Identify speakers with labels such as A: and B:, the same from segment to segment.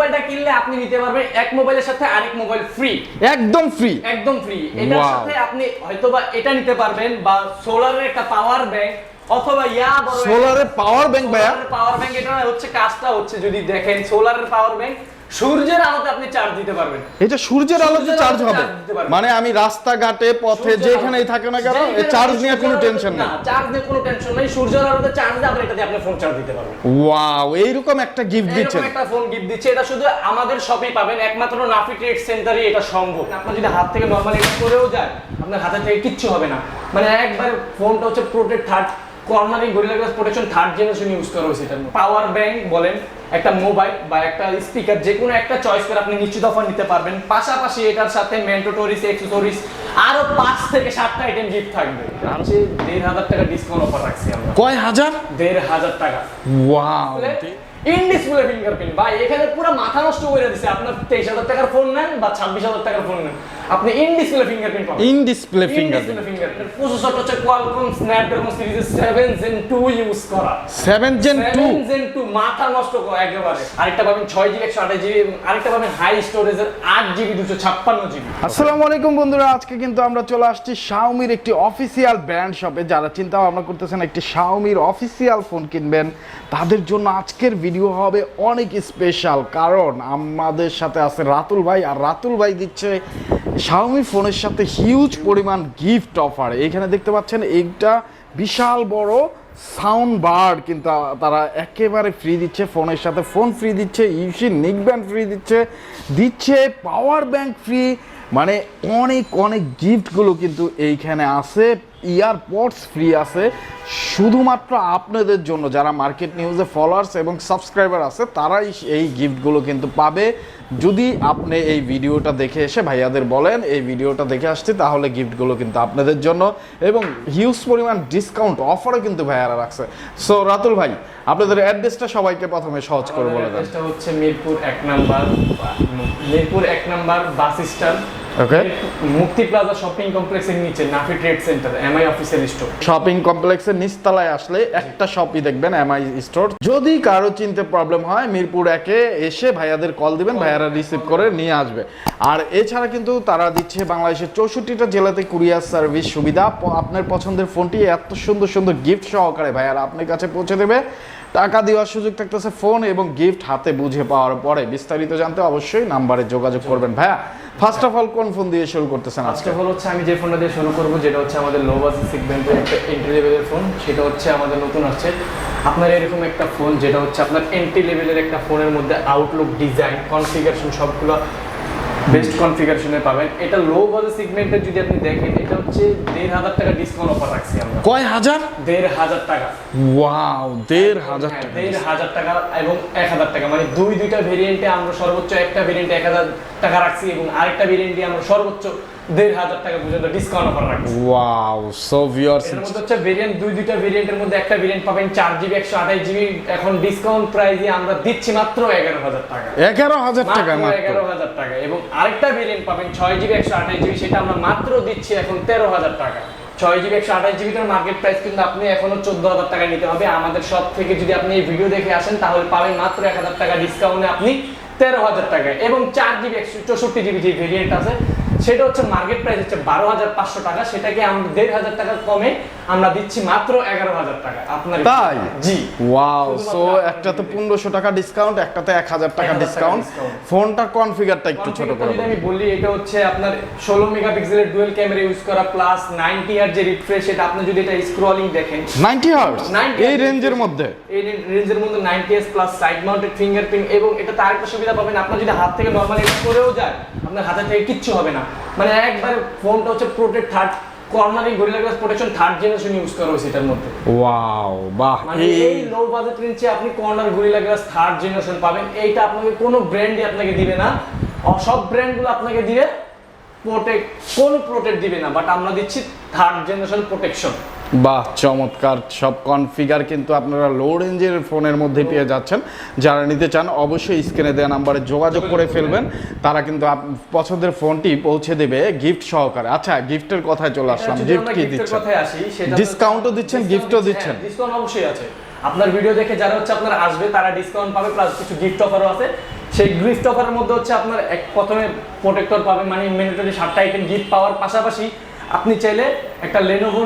A: মোবাইলটা কিনলে আপনি নিতে পারবেন এক মোবাইলের সাথে আরেক মোবাইল ফ্রি
B: একদম ফ্রি
A: একদম ফ্রি এটার সাথে আপনি হয়তোবা এটা নিতে পারবেন বা সোলারের একটা পাওয়ার ব্যাংক অথবা ইয়া বড়
B: সোলারের পাওয়ার ব্যাংক ভাইয়া।
A: পাওয়ার ব্যাংক এটা হচ্ছে কাজটা হচ্ছে যদি দেখেন সোলারের পাওয়ার ব্যাংক সূর্যের আলোতে আপনি চার্জ দিতে পারবেন।
B: এটা সূর্যের আলোতে চার্জ হবে। মানে আমি রাস্তাঘাটে পথে যেখানেই থাকে না কেন চার্জ নিয়ে কোনো টেনশন
A: না চার্জ নিয়ে কোনো টেনশন নেই। সূর্যের আলোতে চার্জ দিয়ে আপনি এটা দিয়ে আপনি ফোন চার্জ দিতে পারবেন।
B: ওয়াও এইরকম একটা গিফট দিচ্ছেন।
A: একটা ফোন গিফট দিচ্ছে। এটা শুধু আমাদের শপেই পাবেন। একমাত্র নাফি ট্রেড সেন্টারে এটা সম্ভব। আপনার যদি হাত থেকে নরমালি এটা করেও যায় আপনার হাতে থেকে কিচ্ছু হবে না। মানে একবার ফোনটা হচ্ছে protect third cornering gorilla glass protection third generation use করা হয়েছে এটার পাওয়ার ব্যাংক বলেন একটা মোবাইল বা একটা স্পিকার যে কোনো একটা চয়েস করে আপনি নিশ্চিত অফার নিতে পারবেন। পাশাপাশি এটার সাথে এক্সেসরিজ আরও পাঁচ থেকে সাতটা আইটেম গিফট থাকবে। দেড় হাজার টাকা ডিসকাউন্ট অফার রাখছি আমরা।
B: কয় হাজার?
A: দেড় হাজার টাকা।
B: ওয়াও
A: ইন ডিসপ্লে ফিঙ্গারপ্রিন্ট ভাই এখানে পুরো মাথা নষ্ট করে দিছে। আপনার তেইশ হাজার টাকার ফোন নেন বা ছাব্বিশ হাজার টাকার ফোন নেন। আপনি ইন ডিসপ্লে ফিঙ্গারপ্রিন্ট পাবেন
B: ইন ডিসপ্লে ফিঙ্গারপ্রিন্ট
A: হচ্ছে কোয়ালকম স্ন্যাপড্রাগন সিরিজের 7 জেন 2 ইউজ করা।
B: 7 জেন 2
A: 7 জেন 2 মাথা নষ্ট করা একেবারে। আরেকটা পাবেন 6 জিবি 128 জিবি আরেকটা পাবেন হাই স্টোরেজের 8 জিবি 256 জিবি
B: আসসালামু আলাইকুম বন্ধুরা আজকে কিন্তু আমরা চলে আসছি শাওমির একটি অফিসিয়াল ব্র্যান্ড শপে যারা চিন্তা ভাবনা করতেছেন একটি শাওমির অফিসিয়াল ফোন কিনবেন তাদের জন্য আজকের ভিডিও হবে অনেক স্পেশাল কারণ আমাদের সাথে আছে রাতুল ভাই আর রাতুল ভাই দিচ্ছে শাওমি ফোনের সাথে হিউজ পরিমাণ গিফট অফার এখানে দেখতে পাচ্ছেন, এইটা বিশাল বড় সাউন্ড বার কিন্তু তারা একেবারে ফ্রি দিচ্ছে ফোনের সাথে। ফোন ফ্রি দিচ্ছে ইউসি নিক ব্যান্ড ফ্রি দিচ্ছে দিচ্ছে পাওয়ার ব্যাংক ফ্রি মানে অনেক অনেক গিফটগুলো কিন্তু এইখানে আছে ইয়ারপডস ফ্রি আছে। শুধুমাত্র আপনাদের জন্য যারা মার্কেট নিউজে ফলোয়ার্স এবং সাবস্ক্রাইবার আছে তারাই এই গিফটগুলো কিন্তু পাবে। যদি আপনি এই ভিডিওটা দেখে এসে ভাইয়াদের বলেন এই ভিডিওটা দেখে আসছি তাহলে গিফটগুলো কিন্তু আপনাদের জন্য। এবং হিউজ পরিমাণ ডিসকাউন্ট অফারও কিন্তু ভাইয়ারা রাখছে। সো রাতুল ভাই আপনাদের অ্যাড্রেসটা সবাইকে প্রথমে সহজ করে বলে দেন।
A: হচ্ছে মিরপুর এক নাম্বার মিরপুর এক নাম্বার বাস স্ট্যান্ড
B: ওকে
A: মুক্তি প্লাজা শপিং কমপ্লেক্সের নিচে নাফি ট্রেড সেন্টার এমআই অফিসের স্টোর
B: শপিং কমপ্লেক্সের নিচতলায় আসলে একটা শপই দেখবেন এমআই স্টোর যদি কারও চিনতে প্রবলেম হয় মিরপুর একে এসে ভাইয়াদের কল দিবেন ভাইয়ারা রিসিভ করে নিয়ে আসবে। আর এছাড়া কিন্তু তারা দিচ্ছে বাংলাদেশের চৌষট্টিটা জেলাতে কুরিয়ার সার্ভিস সুবিধা। আপনার পছন্দের ফোনটি এত সুন্দর সুন্দর গিফট সহকারে ভাইয়ারা আপনার কাছে পৌঁছে দেবে। টাকা দেওয়ার সুযোগ থাকতেছে ফোন এবং গিফট হাতে বুঝে পাওয়ার পরে। বিস্তারিত জানতে অবশ্যই নাম্বারে যোগাযোগ করবেন। ভাইয়া ফার্স্ট অফ অল কোন ফোন দিয়ে শুরু করতেছেন
A: ফার্স্ট
B: আজকে?
A: অফ অল হচ্ছে আমি যে ফোনটা দিয়ে শুরু করব যেটা হচ্ছে আমাদের লো বাজেট সেগমেন্টের একটা এন্ট্রি লেভেলের ফোন সেটা হচ্ছে আমাদের নতুন আসছে। আপনার এরকম একটা ফোন যেটা হচ্ছে আপনার এন্ট্রি লেভেলের একটা ফোনের মধ্যে আউটলুক ডিজাইন কনফিগারেশন সবগুলো বেস্ট কনফিগারেশনে পাবেন। এটা লো বাজেট সেগমেন্টে যদি আপনি দেখেন এটা হচ্ছে দেড় হাজার টাকা ডিসকাউন্ট অফার রাখছি আমরা।
B: কয় হাজার
A: দেড় হাজার টাকা।
B: ওয়াও দেড় হাজার
A: হ্যাঁ,
B: টাকা।
A: দেড় হাজার টাকা এবং এক হাজার টাকা। মানে দুই দুইটা ভেরিয়েন্টে আমরা সর্বোচ্চ একটা ভেরিয়েন্টে এক হাজার টাকা রাখছি এবং আরেকটা ভেরিয়েন্টে আমরা সর্বোচ্চ দেড় হাজার টাকা পর্যন্ত ডিসকাউন্ট অফার রাখছি।
B: ওয়াও সো ভিউয়ার্স
A: এর মধ্যে হচ্ছে ভেরিয়েন্ট দুই দুইটা ভেরিয়েন্টের মধ্যে একটা ভেরিয়েন্ট পাবেন চার জিবি একশো আঠাশ জিবি। এখন ডিসকাউন্ট প্রাইসে আমরা দিচ্ছি মাত্র এগারো হাজার টাকা।
B: এগারো হাজার টাকা
A: মাত্র। এগারো হাজার টাকা এবং আরেকটা ভেরিয়েন্ট পাবেন ছয় জিবি একশো আঠাশ জিবি সেটা আমরা মাত্র দিচ্ছি এখন তেরো হাজার টাকা। ছয় জিবি একশো আঠাশ জিবিটার মার্কেট প্রাইস কিন্তু আপনি এখনও চোদ্দ হাজার টাকা নিতে হবে। আমাদের সব থেকে যদি আপনি এই ভিডিও দেখে আসেন, তাহলে পাবেন মাত্র এক হাজার টাকা ডিসকাউন্টে আপনি তেরো হাজার টাকা এবং চার জিবি একশো চৌষট্টি জিবি যে ভেরিয়েন্ট আছে, সেটা হচ্ছে মার্কেট প্রাইস হচ্ছে বারো হাজার পাঁচশো টাকা। সেটাকে আমরা দেড় হাজার টাকা কমে আমরা দিচ্ছি মাত্র এগারো হাজার টাকা। আপনার
B: তাই?
A: জি।
B: ওয়াও সো
A: আপনার
B: একটাতে পনেরোশো টাকা ডিসকাউন্ট একটাতে এক হাজার টাকা
A: 1000 টাকা
B: ডিসকাউন্ট। ফোনটার কনফিগারটা একটু ছোট করে
A: আমি বলি এটা হচ্ছে আপনার ষোলো মেগাপিক্সেলের ডুয়েল ক্যামেরা ইউজ করা প্লাস নাইনটি আর যে রিফ্রেশ এটা আপনি যদি এটা স্ক্রলিং দেখেন।
B: নাইনটি হার্স
A: 90
B: এই রেঞ্জের মধ্যে?
A: এই রেঞ্জের মধ্যে ninety S plus side mounted fingerprint এবং এটা তার একটা সুবিধা পাবেন আপনার যদি হাত থেকে নর্মালি এটা করেও যায় আপনার হাতে থেকে কিচ্ছু হবে না। মানে একবার ফোনটা হচ্ছে protect third cornering gorilla glass protection third generation use করা হয়েছে এটার মধ্যে।
B: ওয়াও বাহ
A: মানে
B: এই
A: লো বাজেট রেঞ্জে আপনি corner gorilla glass third generation পাবেন। এইটা আপনাকে কোনো ব্র্যান্ডই আপনাকে দিবে না। সব ব্র্যান্ডগুলো আপনাকে দিবে। প্রোটেক্ট কোন প্রোটেক্ট দিবে না বাট আমরা দিচ্ছি থার্ড জেনারেশন প্রোটেকশন
B: বাহ চমৎকার। সব কনফিগার কিন্তু আপনারা লো রেঞ্জের ফোনের মধ্যে পেয়ে যাচ্ছেন। যারা নিতে চান অবশ্যই স্ক্রিনে দেওয়া নাম্বারে যোগাযোগ করে ফেলবেন। তারা কিন্তু পছন্দের ফোনটি পৌঁছে দেবে গিফট সহকারে। আচ্ছা গিফটের কথায় চলে আসলাম। গিফট কি দিচ্ছেন? Discount-ও দিচ্ছেন, gift-ও দিচ্ছেন।
A: ডিসকাউন্ট অবশ্যই আছে। আপনার ভিডিও দেখে যারা হচ্ছে আপনার আসবে তারা ডিসকাউন্ট পাবে প্লাস কিছু গিফট অফারও আছে। সেই গিফট অফারের মধ্যে হচ্ছে আপনার এক প্রথমে প্রোটেক্টর পাবেন মানে ম্যান্ডেটরি সাতটা আইটেম গিফট পাওয়ার পাশাপাশি আপনি চাইলে একটা লেনোভো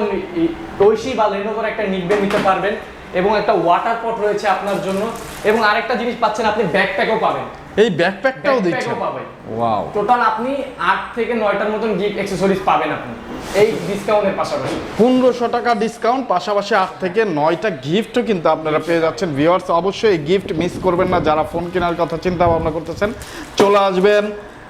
A: ঐশী বা লেনোভোর একটা নিকবেন নিতে পারবেন এবং একটা ওয়াটার পট রয়েছে আপনার জন্য। এবং আরেকটা জিনিস পাচ্ছেন আপনি ব্যাকপ্যাকও পাবেন।
B: এই ব্যাকপ্যাকটাও
A: পাবেন।
B: ওয়াও
A: টোটাল আপনি আট থেকে নয়টার মতন গিফট অ্যাক্সেসরিজ পাবেন আপনি। এই ডিসকাউন্টের পাশাপাশি।
B: পনেরোশো টাকা ডিসকাউন্ট পাশাপাশি আট থেকে নয়টা গিফটও কিন্তু আপনারা পেয়ে যাচ্ছেন। ভিউয়ার্স অবশ্যই এই গিফট মিস করবেন না। যারা ফোন কেনার কথা চিন্তা ভাবনা করতেছেন চলে আসবেন।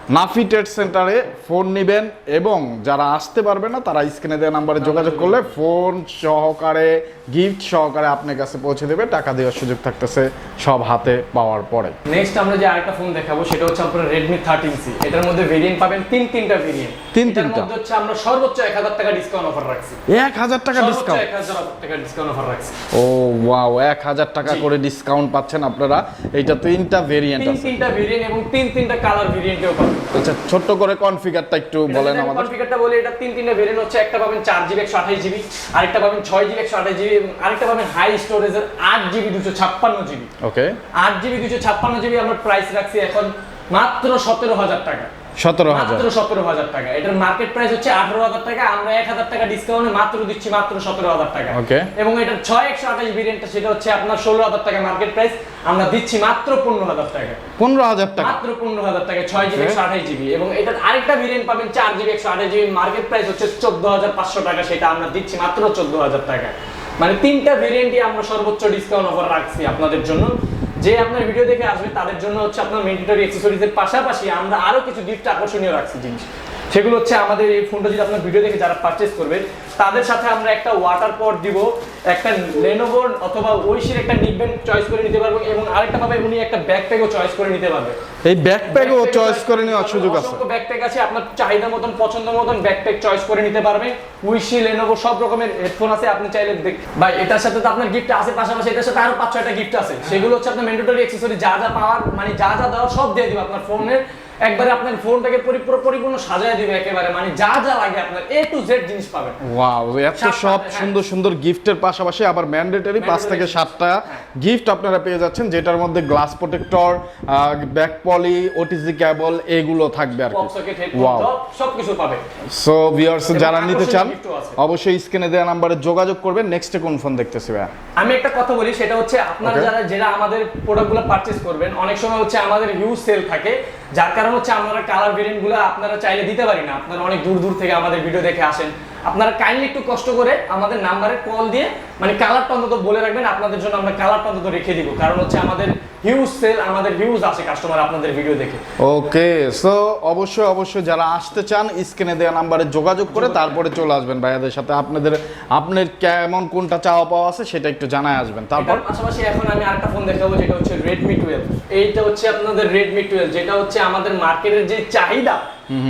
B: নাফি ট্রেড সেন্টারে ফোন নেবেন এবং যারা আসতে পারবে না তারা স্ক্রিনে দেওয়া নাম্বারে যোগাযোগ করলে ফোন সহকারে গিফট সহকারে আপনার কাছে পৌঁছে দেবে। টাকা দেওয়ার সুযোগ থাকতেছে সব হাতে পাওয়ার পরে।
A: নেক্সট আমরা যে আরেকটা ফোন দেখাবো সেটা হচ্ছে আপনার রেডমি থার্টিন সি এটার মধ্যে ভেরিয়েন্ট পাবেন তিন তিনটা ভেরিয়েন্ট
B: তিন তিনটা?
A: মধ্যে হচ্ছে আমরা সর্বোচ্চ এক হাজার টাকা ডিসকাউন্ট অফার রাখছি।
B: এক হাজার টাকা ডিসকাউন্ট
A: এক হাজার টাকা ডিসকাউন্ট অফার রাখছি।
B: ও ওয়াও এক হাজার টাকা করে ডিসকাউন্ট পাচ্ছেন আপনারা। এইটা তিনটা ভেরিয়েন্ট
A: তিন তিনটা ভেরিয়েন্ট এবং তিন তিনটা কালার ভেরিয়েন্টেও পাবেন।
B: আচ্ছা ছোট করে কনফিগারটা একটু বলেন আমাদের।
A: কনফিগারটা বলি এটা তিন তিনটা ভেরিয়েন্ট হচ্ছে। একটা পাবেন চার জিবি একশো আঠাশ জিবি আরেকটা পাবেন ছয় জিবি একশো আঠাশ জিবি এবং আরেকটা পাবেন হাই স্টোরেজের আট জিবি দুশো ছাপ্পান্ন জিবি
B: ওকে
A: আট জিবি দুশো ছাপ্পান্ন জিবি আমরা প্রাইস রাখছি এখন মাত্র সতেরো হাজার টাকা।
B: সতেরো হাজার।
A: সতেরো হাজার টাকা। এটার মার্কেট প্রাইস হচ্ছে আঠারো হাজার টাকা আমরা এক হাজার টাকা ডিসকাউন্টে মাত্র দিচ্ছি মাত্র সতেরো হাজার টাকা. এবং এটার ছয় একশো আঠাশ ভেরিয়েন্টটা সেটা হচ্ছে আপনার ষোলো হাজার টাকা মার্কেট প্রাইস আমরা দিচ্ছি মাত্র পনেরো হাজার টাকা।
B: পনেরো হাজার টাকা।
A: মাত্র পনেরো হাজার টাকা ছয় জিবি একশো আঠাশ জিবি। এবং এটার আরেকটা ভেরিয়েন্ট পাবেন চার জিবি একশো আঠাশ জিবি মার্কেট প্রাইস হচ্ছে চোদ্দ হাজার পাঁচশো টাকা সেটা আমরা দিচ্ছি মাত্র চোদ্দ হাজার টাকা। মানে তিনটা ভেরিয়েন্টই আমরা সর্বোচ্চ ডিসকাউন্ট অফার রাখছি আপনাদের জন্য। যে আপনার ভিডিও দেখে আসবে, তাদের জন্য হচ্ছে আপনার মেন্ডেটরি অ্যাক্সেসরিজের পাশাপাশি আমরা আরও কিছু গিফট আকর্ষণীয় রাখছি জিনিস। সেগুলো হচ্ছে আমাদের এই ফোনটা যদি আপনার ভিডিও দেখে যারা পারচেস করবে, তাদের সাথে আমরা একটা ওয়াটার পট দিব। একটা লেনোভোর অথবা ঐশীর একটা নিকবেন চয়েস করে নিতে পারব এবং আরেকটা ভাবে উনি একটা ব্যাকপ্যাকও চয়েস করে নিতে পারবে।
B: এই ব্যাকপ্যাকও চয়েস করে নেওয়ার সুযোগ আছে।
A: অসংখ্য ব্যাকপ্যাক আছে আপনার চাহিদা মতন পছন্দ মতন ব্যাকপ্যাক চয়েস করে নিতে পারবেন উইশি লেনোভো সব রকমের হেডফোন আছে আপনি চাইলে দেখ ভাই এটার সাথে তো আপনার গিফট আছে পাশাপাশি এটার সাথে আরও পাঁচ ছয়টা গিফট আছে। সেগুলো হচ্ছে আপনার ম্যান্ডেটরি অ্যাক্সেসরি যা যা পাওয়ার মানে যা যা দেওয়ার সব দিয়ে দিবে আপনার ফোনের একবারে আপনার ফোনটাকে পরিপূর্ণ পরিপূর্ণ সাজায় দিবে একেবারে। মানে যা যা লাগে আপনার এ টু জেড জিনিস পাবেন।
B: ওয়াও এত সব
A: হ্যাঁ।
B: সুন্দর সুন্দর গিফটের পাশাপাশি আবার ম্যান্ডেটরি পাঁচ থেকে সাতটা
A: হ্যাঁ।
B: গিফট আপনারা পেয়ে যাচ্ছেন যেটার মধ্যে glass protector back poly OTG cable এগুলো থাকবে আর কি। ওয়াও
A: পাবে
B: সো ভিউয়ার্স যারা নিতে চান। অবশ্যই স্ক্রিনে দেওয়া নাম্বারে যোগাযোগ করবেন। নেক্সটে কোন ফোন দেখতেছি ভাইয়া?
A: আমি একটা কথা বলি সেটা হচ্ছে আপনারা. যারা যারা আমাদের প্রোডাক্টগুলো পারচেজ করবেন অনেক সময় হচ্ছে আমাদের হিউজ সেল থাকে যার কারণ হচ্ছে আমরা কালার ভেরিয়েন্টগুলো আপনারা চাইলে দিতে পারি না। আপনারা অনেক দূর দূর থেকে আমাদের ভিডিও দেখে আসেন। আপনারা কাইন্ডলি একটু কষ্ট করে আমাদের নাম্বারে কল দিয়ে মানে কালারটা অন্তত বলে রাখবেন আপনাদের জন্য আমরা কালারটা অন্তত রেখে দিব। কারণ হচ্ছে আমাদের হিউজ সেল আমাদের হিউজ আসে কাস্টমার আপনাদের ভিডিও দেখে।
B: ওকে সো অবশ্যই অবশ্যই যারা আসতে চান স্ক্রিনে দেওয়া নাম্বারে যোগাযোগ করে তারপরে চলে আসবেন ভাইয়াদের সাথে। আপনাদের আপনার কেমন কোনটা চাওয়া পাওয়া আছে সেটা একটু জানায় আসবেন। তারপর
A: পাশাপাশি এখন আমি আরেকটা ফোন দেখাবো যেটা হচ্ছে রেডমি টুয়েলভ এইটা হচ্ছে আপনাদের রেডমি টুয়েলভ যেটা হচ্ছে আমাদের মার্কেটের যে চাহিদা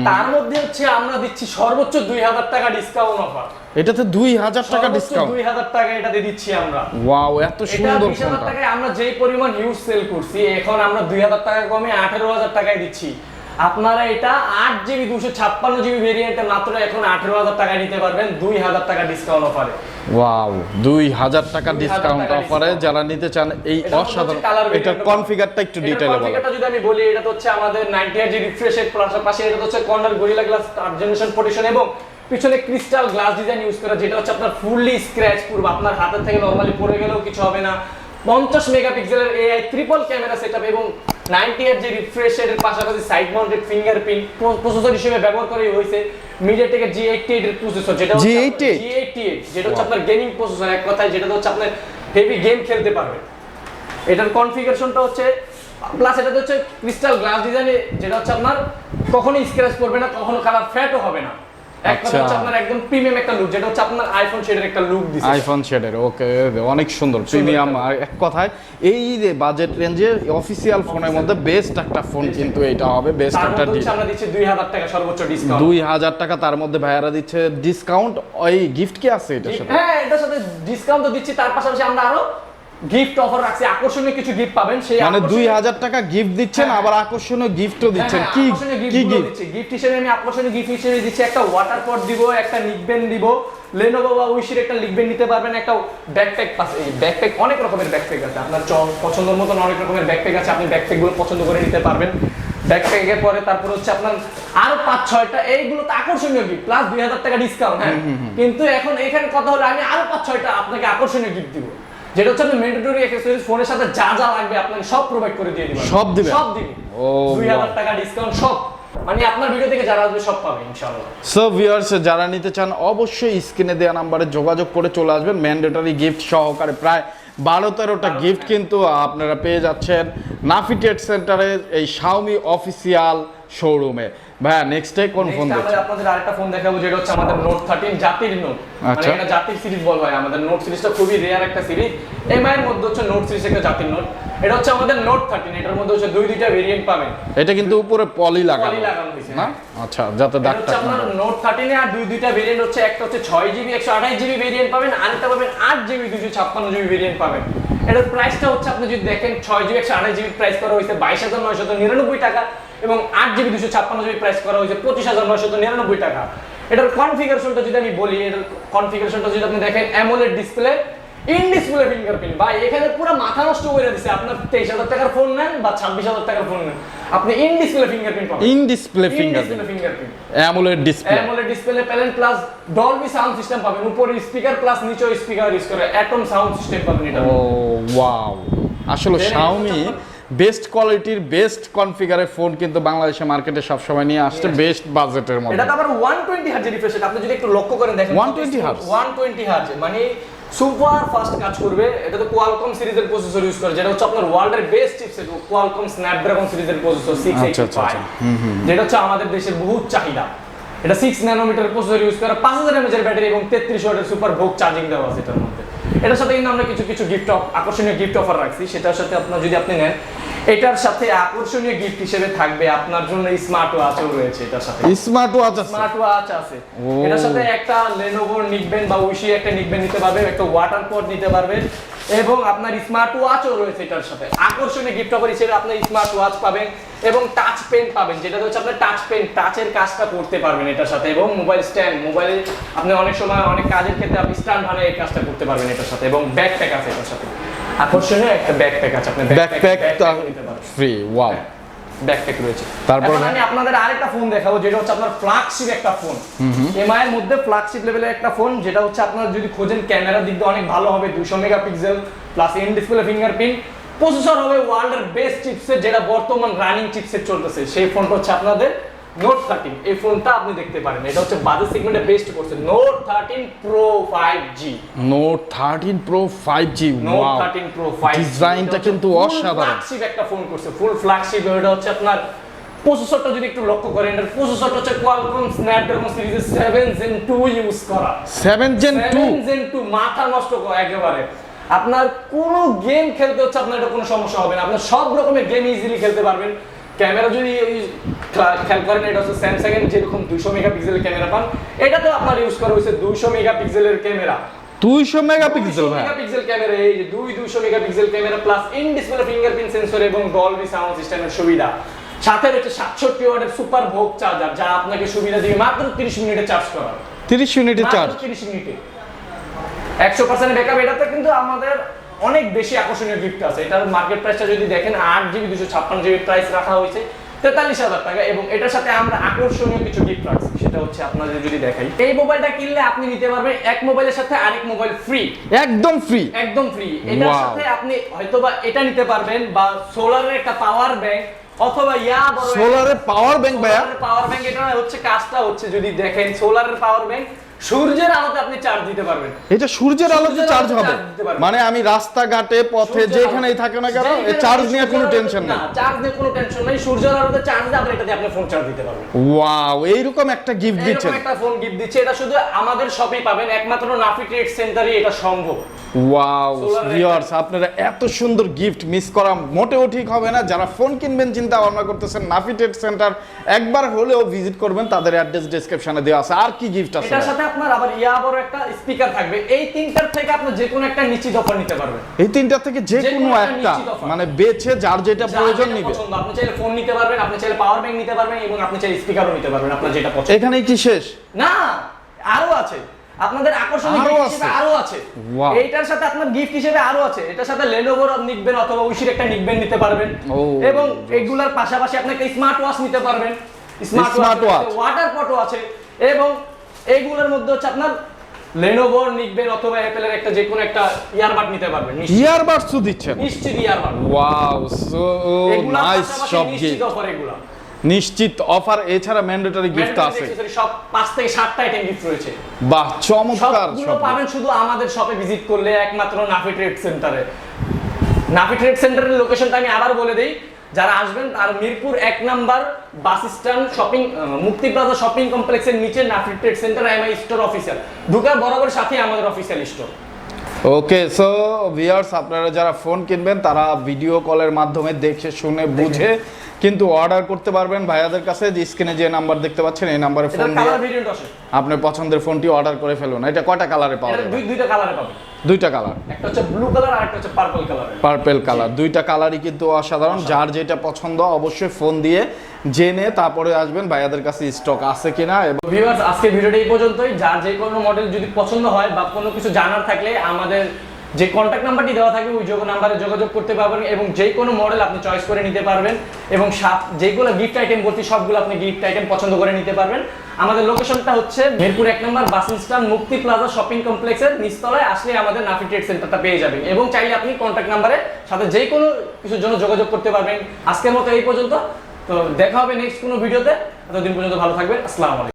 A: তার মধ্যে হচ্ছে আমরা দিচ্ছি সর্বোচ্চ দুই হাজার টাকা ডিসকাউন্ট অফার
B: এটাতে দুই হাজার টাকা ডিসকাউন্ট
A: দুই হাজার টাকা এটাতে দিচ্ছি আমরা।
B: ওয়াও এত সুন্দর ফোনটা
A: টাকায় আমরা যেই পরিমাণ ইউজ সেল করছি এখন আমরা দুই হাজার টাকা কমে আঠারো হাজার টাকায় দিচ্ছি। আপনারা এটা আট জিবি দুশো ছাপ্পান্ন জিবি ভেরিয়েন্টে মাত্র এখন আঠারো হাজার টাকায় নিতে পারবেন দুই হাজার টাকা ডিসকাউন্ট অফারে
B: ওয়াও দুই হাজার টাকা ডিসকাউন্ট অফারে যারা নিতে চান এই অসাধারণ এটার কনফিগারটা একটু ডিটেইলে বলেন।
A: configure-টা যদি আমি বলি এটা তো হচ্ছে আমাদের 90 হার্জ রিফ্রেশের পাশাপাশি এটা তো হচ্ছে corner gorilla glass third generation protection এবং পিছনে ক্রিস্টাল গ্লাস ডিজাইন ইউজ করা যেটা হচ্ছে আপনার ফুললি স্ক্র্যাচ প্রুফ আপনার হাতের থেকে নরমালি পড়ে গেলেও কিছু হবে না। পঞ্চাশ মেগাপিক্সেলের এআই ট্রিপল ক্যামেরা সেটআপ এবং 90 হার্জ রিফ্রেশের পাশাপাশি সাইড মাউন্টেড ফিঙ্গারপ্রিন্ট প্রসেসর হিসেবে ব্যবহার করা হয়েছে মিডিয়াটেকের G88 এর প্রসেসর যেটা হচ্ছে
B: G88?
A: G88 যেটা হচ্ছে আপনার গেমিং প্রসেসর এক কথায় যেটা হচ্ছে আপনার হেভি গেম খেলতে পারবে। এটার কনফিগারেশনটা হচ্ছে প্লাস এটাতে হচ্ছে ক্রিস্টাল গ্লাস ডিজাইনে যেটা হচ্ছে আপনার কখনোই স্ক্র্যাচ করবে না কখনো কালার ফ্যাটও হবে না।
B: আচ্ছা।
A: আপনার একদম প্রিমিয়াম একটা লুক যেটা হচ্ছে আপনার আইফোন শেডের একটা লুক দিছে।
B: আইফোন শেডের ওকে অনেক সুন্দর প্রিমিয়াম এক কথায় এই যে বাজেট রেঞ্জে অফিসিয়াল ফোনের মধ্যে বেস্ট একটা ফোন কিন্তু এটা হবে বেস্ট একটা
A: মধ্যে আমরা দিচ্ছি 2000 টাকা সর্বোচ্চ ডিসকাউন্ট
B: দুই হাজার টাকা তার মধ্যে ভাইয়ারা দিচ্ছে ডিসকাউন্ট ওই গিফট কি আছে এটার সাথে?
A: হ্যাঁ এটার সাথে ডিসকাউন্ট তো দিচ্ছি তার পাশাপাশি আমরা আরও গিফট অফার রাখছি আকর্ষণীয় কিছু গিফট পাবেন সেই
B: মানে
A: আকর্ষণীয়-
B: দুই হাজার টাকা গিফট দিচ্ছেন
A: হ্যাঁ।
B: আবার আকর্ষণীয় গিফটও দিচ্ছেন।
A: হ্যাঁ,
B: কি কি গিফট
A: দিচ্ছি। gift হিসেবে আমি আকর্ষণীয় গিফট হিসেবে দিচ্ছি একটা ওয়াটার পট দিব একটা নিকবেন দিব লেনোভো বা উইশির একটা লিখবেন নিতে পারবেন একটা ব্যাকপ্যাক পাশে এই ব্যাকপ্যাক অনেক রকমের ব্যাকপ্যাক আছে। আপনার পছন্দের মতন অনেক রকমের ব্যাকপ্যাক আছে আপনি ব্যাকপ্যাকগুলো পছন্দ করে নিতে পারবেন। ব্যাকপ্যাকের পরে তারপর হচ্ছে আপনার আরও পাঁচ ছয়টা এইগুলো তো আকর্ষণীয় গিফট প্লাস দুই হাজার টাকা ডিসকাউন্ট হ্যাঁ। কিন্তু এখন এখানে কথা হলো আমি আরও পাঁচ ছয়টা আপনাকে আকর্ষণীয় গিফট দিব। যেটা হচ্ছে আপনি ম্যান্ডেটরি অ্যাক্সেসরিজ ফোনের সাথে যা যা লাগবে আপনাকে সব প্রোভাইড করে দিয়ে
B: সব দিবেন?
A: সব দিবেন।
B: ও,
A: দুই হাজার
B: wow.
A: টাকা ডিসকাউন্ট সব। মানে আপনার ভিডিও থেকে যারা আসবে সব পাবে ইনশাআল্লাহ।
B: সো ভিউয়ার্স যারা নিতে চান অবশ্যই স্ক্রিনে দেওয়া নাম্বারে যোগাযোগ করে চলে আসবেন। ম্যান্ডেটরি গিফট সহকারে প্রায় বারো তেরোটা গিফট কিন্তু আপনারা পেয়ে যাচ্ছেন। নাফি ট্রেড সেন্টারের এই শাওমি অফিসিয়াল শোরুমে ভাইয়া নেক্সট ডে কোন ফোন
A: আমরা আপনাদের আরেকটা ফোন দেখাবো যেটা হচ্ছে আমাদের নোট থার্টিন জাতির নোট মানে
B: আচ্ছা।
A: এটা জাতির সিরিজ বলা হয়। আমাদের নোট সিরিজটা খুবই রেয়ার একটা সিরিজ এমআই এর মধ্যে হচ্ছে নোট সিরিজ একটা জাতির নোট এটা হচ্ছে আমাদের নোট থার্টিন এটার মধ্যে হচ্ছে দুই দুইটা ভেরিয়েন্ট পাবেন।
B: এটা কিন্তু উপরে পলি লাগানো
A: Poly লাগানো হয়েছে,
B: না? আচ্ছা যাতে
A: এটা
B: দাগ
A: হচ্ছে
B: টাগ না।
A: নোট থার্টিনে আর দুই দুইটা ভেরিয়েন্ট হচ্ছে। একটা হচ্ছে ছয় জিবি একশো আঠাশ জিবি ভেরিয়েন্ট পাবেন আরেকটা পাবেন আট জিবি দুশো ছাপ্পান্ন জিবি ভেরিয়েন্ট পাবেন। এটার প্রাইসটা হচ্ছে আপনি যদি দেখেন ছয় জিবি একশো আঠাশ জিবি প্রাইস করা হয়েছে বাইশ হাজার নয়শত নিরানব্বই টাকা। এবং আট জিবি দুশো ছাপ্পান্ন জিবি প্রাইস করা হয়েছে পঁচিশ হাজার নয়শত নিরানব্বই টাকা। এটার কনফিগারেশনটা যদি আমি বলি এটার কনফিগারেশনটা যদি আপনি দেখেন AMOLED display in display fingerprint এখানে পুরো মাথা নষ্ট করে দিছে। আপনার তেইশ হাজার টাকার ফোন নেন বা ছাব্বিশ হাজার টাকার ফোন নেন। আপনি ইন ডিসপ্লে ফিঙ্গারপ্রিন্ট পাবেন।
B: In display
A: fingerprint
B: AMOLED display
A: AMOLED display plus Dolby sound system পাবেন। উপরে স্পিকার প্লাস নিচে স্পিকার ইউজ করে। অ্যাটম সাউন্ড সিস্টেম পাবেন এটা।
B: ও ওয়াও আসলে শাওমি বেস্ট কোয়ালিটির বেস্ট কনফিগারের ফোন কিন্তু বাংলাদেশের মার্কেটে সবসময় নিয়ে আসছে বেস্ট বাজেটের মধ্যে।
A: এটা তো আবার 120 হার্জ রিফ্রেশ রেট আপনি যদি একটু লক্ষ্য করেন দেখেন
B: 120 hertz?
A: 120 হার্জ মানে সুপার ফাস্ট কাজ করবে এটা তো কোয়ালকম সিরিজের প্রসেসর ইউজ করে যেটা হচ্ছে আপনার ওয়ার্ল্ডের বেস্ট চিপসেট কোয়ালকম স্ন্যাপড্রাগন সিরিজের প্রসেসর
B: আচ্ছা, আচ্ছা, আচ্ছা।
A: 685 যেটা হচ্ছে আমাদের দেশের বহুত চাহিদা। এটা 6 ন্যানোমিটার প্রসেসর ইউজ করে 5000 এমএএইচ এর ব্যাটারি এবং 33 ওয়াটের সুপার ভোগ চার্জিং দেওয়া আছে এটার মধ্যে। এটার সাথে কিন্তু আমরা কিছু কিছু গিফট অফ আকর্ষণীয় গিফট অফার রাখছি। সেটার সাথে আপনার যদি আপনি নেন এটার সাথে আকর্ষণীয় গিফট হিসেবে থাকবে আপনার জন্য স্মার্ট ওয়াচও রয়েছে এটার সাথে।
B: স্মার্ট ওয়াচ আছে?
A: স্মার্ট ওয়াচ আছে। এটার সাথে একটা লেনোভো নিকবেন বা উইশি একটা নিকবেন নিতে পারবেন একটা ওয়াটার পট নিতে পারবেন এবং আপনার স্মার্ট ওয়াচও রয়েছে এটার সাথে। আকর্ষণীয় গিফট অফার হিসেবে আপনি স্মার্ট ওয়াচ পাবেন এবং টাচ পেন পাবেন যেটা হচ্ছে আপনার টাচ পেন টাচের কাজটা করতে পারবেন এটার সাথে এবং মোবাইল স্ট্যান্ড মোবাইলে আপনি অনেক সময় অনেক কাজের ক্ষেত্রে আপনি স্ট্যান্ড বানিয়ে এই কাজটা করতে পারবেন এটার সাথে এবং ব্যাকপ্যাক আছে এটার সাথে। আকর্ষণীয় একটা ব্যাকপ্যাক আছে আপনি
B: ব্যাকপ্যাক ফ্রি ওয়াও
A: ব্যাকপ্যাক রয়েছে।
B: তারপর
A: আমি আপনাদের আরেকটা ফোন দেখাবো যেটা হচ্ছে আপনার ফ্ল্যাগশিপ একটা ফোন এমআই এর মধ্যে ফ্ল্যাগশিপ লেভেলের একটা ফোন যেটা হচ্ছে আপনার যদি খোঁজেন ক্যামেরার দিক দিয়ে অনেক ভালো হবে দুশো megapixel plus in display fingerprint processor হবে ওয়ার্ল্ডের বেস্ট চিপসেট যেটা বর্তমান রানিং চিপসেট চলতেছে। সেই ফোনটা হচ্ছে আপনাদের নোট থার্টিন এই ফোনটা আপনি দেখতে পারেন। এটা হচ্ছে বাজেট সেগমেন্টে বেস্ট করছে note thirteen pro five G
B: note thirteen pro five G
A: note thirteen pro five
B: ডিজাইনটা কিন্তু অসাধারণ।
A: ফ্ল্যাগশিপ একটা ফোন করছে। ফুল ফ্ল্যাগশিপ এটা হচ্ছে আপনার প্রসেসরটা যদি একটু লক্ষ্য করেন এটার প্রসেসরটা হচ্ছে কোয়ালকম স্ন্যাপড্রাগন সিরিজের 7 জেন 2 ইউজ করা।
B: সেভেন জেন টু
A: 7 জেন 2 মাথা নষ্ট করা একেবারে। আপনার কোনো গেম খেলতে হচ্ছে আপনার এটা কোনো সমস্যা হবে না। আপনার সব রকমের গেম ইজিলি খেলতে পারবেন। ক্যামেরা যদি খেয়াল করেন এটা হচ্ছে স্যামসাং এর যেরকম দুশো মেগাপিক্সেলের ক্যামেরা পান এটাতে আপনার ইউজ করা হয়েছে দুইশো মেগাপিক্সেলের ক্যামেরা।
B: দুইশো মেগাপিক্সেল ভাই।
A: মেগাপিক্সেল ক্যামেরা এই যে দুই দুশো megapixel camera plus in display fingerprint sensor এবং ডলবি সাউন্ড সিস্টেমের সুবিধা। সাথে রয়েছে সাতষট্টি ওয়াটের সুপার ভোগ চার্জার যা আপনাকে সুবিধা দিবে মাত্র তিরিশ মিনিটে চার্জ করা
B: তিরিশ মিনিটের চার্জ
A: তিরিশ মিনিটে। একশো পার্সেন্ট ব্যাকআপ এটাতে কিন্তু আমাদের অনেক বেশি আকর্ষণীয় গিফট আছে। এটার মার্কেট প্রাইসটা যদি দেখেন আট জিবি দুশো ছাপ্পান্ন জিবি প্রাইস রাখা হয়েছে তেতাল্লিশ হাজার টাকা। এবং এটার সাথে আমরা আকর্ষণীয় কিছু গিফট রাখছি সেটা হচ্ছে আপনাদের যদি দেখাই। এই মোবাইলটা কিনলে আপনি নিতে পারবেন এক মোবাইলের সাথে আরেক মোবাইল ফ্রি
B: একদম ফ্রি
A: একদম ফ্রি এটার সাথে আপনি হয়তোবা এটা নিতে পারবেন বা সোলারের একটা পাওয়ার ব্যাংক অথবা ইয়া
B: সোলারের পাওয়ার ব্যাংক ভাইয়া?
A: পাওয়ার ব্যাংক এটা হচ্ছে কাজটা হচ্ছে যদি দেখেন সোলারের পাওয়ার ব্যাংক সূর্যের আলোতে আপনি চার্জ দিতে পারবেন।
B: এটা সূর্যের আলোতে চার্জ হবে। মানে আমি রাস্তাঘাটে পথে যেখানেই থাকে না কেন চার্জ নিয়ে কোনো টেনশন নেই।
A: চার্জ নিয়ে কোনো টেনশন নেই। সূর্যের আলোতে চার্জ দিয়ে আপনি এটা দিয়ে আপনি ফোন চার্জ দিতে পারবেন।
B: ওয়াও এইরকম একটা গিফট দিচ্ছেন।
A: একটা ফোন গিফট দিচ্ছে। এটা শুধু আমাদের শপেই পাবেন। একমাত্র নাফি ট্রেড সেন্টারে এটা সম্ভব।
B: ওয়াও ভিউয়ার্স আপনারা এত সুন্দর গিফট মিস করা মোটেও ঠিক হবে না। যারা ফোন কিনবেন চিন্তা ভাবনা করতেছেন নাফি ট্রেড সেন্টার একবার হলেও ভিজিট করবেন তাদের অ্যাড্রেস ডেসক্রিপশনে দেওয়া আছে। আর কি গিফট আছে
A: এটার সাথে আপনার আবার ইয়া বড় একটা স্পিকার থাকবে। এই তিনটার থেকে আপনি যে কোনো একটা নিশ্চিত অফার নিতে পারবেন।
B: এই তিনটা থেকে যে কোনো
A: একটা।
B: মানে বেছে যার যেটা প্রয়োজন নিবে।
A: আপনি চাইলে ফোন নিতে পারবেন আপনি চাইলে পাওয়ার ব্যাংক নিতে পারবেন এবং আপনি চাইলে স্পিকারও নিতে পারবেন আপনার যেটা পছন্দ।
B: এখানেই কি শেষ?
A: না আরও আছে। আপনাদের আকর্ষণীয়
B: আছে?
A: হিসেবে আরও আছে। এইটার সাথে আপনার গিফট হিসেবে আরও আছে। এটার সাথে লেনোভোর নিকবেন অথবা উশির একটা নিকবেন নিতে পারবেন। এবং. এগুলার পাশাপাশি আপনি একটা স্মার্ট ওয়াচ নিতে পারবেন।
B: Smart watch।
A: ওয়াটার পটও আছে। এবং এইগুলোর মধ্যে হচ্ছে আপনার লেনোভোর নিকবেন অথবা অ্যাপেলের একটা যে কোনো একটা ইয়ারবাড নিতে পারবেন
B: দিচ্ছেন?
A: নিশ্চিত ইয়ারবাড
B: ওয়াও সো নাইস
A: পাশাপাশি
B: সব
A: নিশ্চিত অফার এগুলা।
B: নিশ্চিত অফার এছাড়া ম্যান্ডেটরি গিফট আছে।
A: সব পাঁচ থেকে সাতটা আইটেম গিফট রয়েছে।
B: বাহ চমৎকার
A: সবগুলো
B: সব
A: পাবেন শুধু আমাদের শপে ভিজিট করলে একমাত্র নাফি ট্রেড সেন্টারে নাফি ট্রেড সেন্টারের লোকেশনটা আমি আবার বলে দিই যারা আসবেন আর মিরপুর এক number bus stand shopping Mukti plaza shopping কমপ্লেক্সের নিচে Nafi trade center MI store official ঢুকার বরাবর সাথে আমাদের official store
B: okay so viewers আপনারা যারা ফোন কিনবেন তারা ভিডিও কলের মাধ্যমে দেখে শুনে বুঝে কিন্তু অর্ডার করতে পারবেন ভাইয়াদের কাছে যে স্ক্রিনে যে নাম্বার দেখতে পাচ্ছেন এই নাম্বারে ফোন দিয়ে আপনার পছন্দের ফোনটি অর্ডার করে ফেলুন। এটা কয়টা কালারে পাওয়া যাবে?
A: দুই দুইটা কালারে পাবেন।
B: দুইটা কালার
A: একটা হচ্ছে ব্লু কালার আর একটা হচ্ছে পার্পল কালার
B: পার্পেল কালার দুইটা কালারই কিন্তু অসাধারণ। যার যেটা পছন্দ অবশ্যই ফোন দিয়ে জেনে তারপরে আসবেন ভাইয়াদের কাছে স্টক আছে কিনা এবং
A: ভিউয়ার্স আজকে ভিডিওটা এই পর্যন্তই। যার যে কোনো মডেল যদি পছন্দ হয় বা কোনো কিছু জানার থাকলে আমাদের যে কন্ট্যাক্ট নাম্বারটি দেওয়া থাকবে, ওই যোগ নাম্বারে যোগাযোগ করতে পারবেন এবং যে কোনো মডেল আপনি চয়েস করে নিতে পারবেন এবং যেগুলো গিফট আইটেম বলছি, সবগুলো আপনি গিফট আইটেম পছন্দ করে নিতে পারবেন। আমাদের লোকেশনটা হচ্ছে মিরপুর এক নম্বর bus stand, Mukti plaza shopping কমপ্লেক্সের নিচতলায়। আসলে আমাদের নাফি ট্রেড সেন্টারটা পেয়ে যাবেন এবং চাইলে আপনি কন্ট্যাক্ট নাম্বারে সাথে যে কোনো কিছুর জন্য যোগাযোগ করতে পারবেন। আজকের মতো এই পর্যন্ত। তো দেখা হবে নেক্সট কোনো ভিডিওতে এতদিন পর্যন্ত ভালো থাকবেন। আসসালামু আলাইকুম।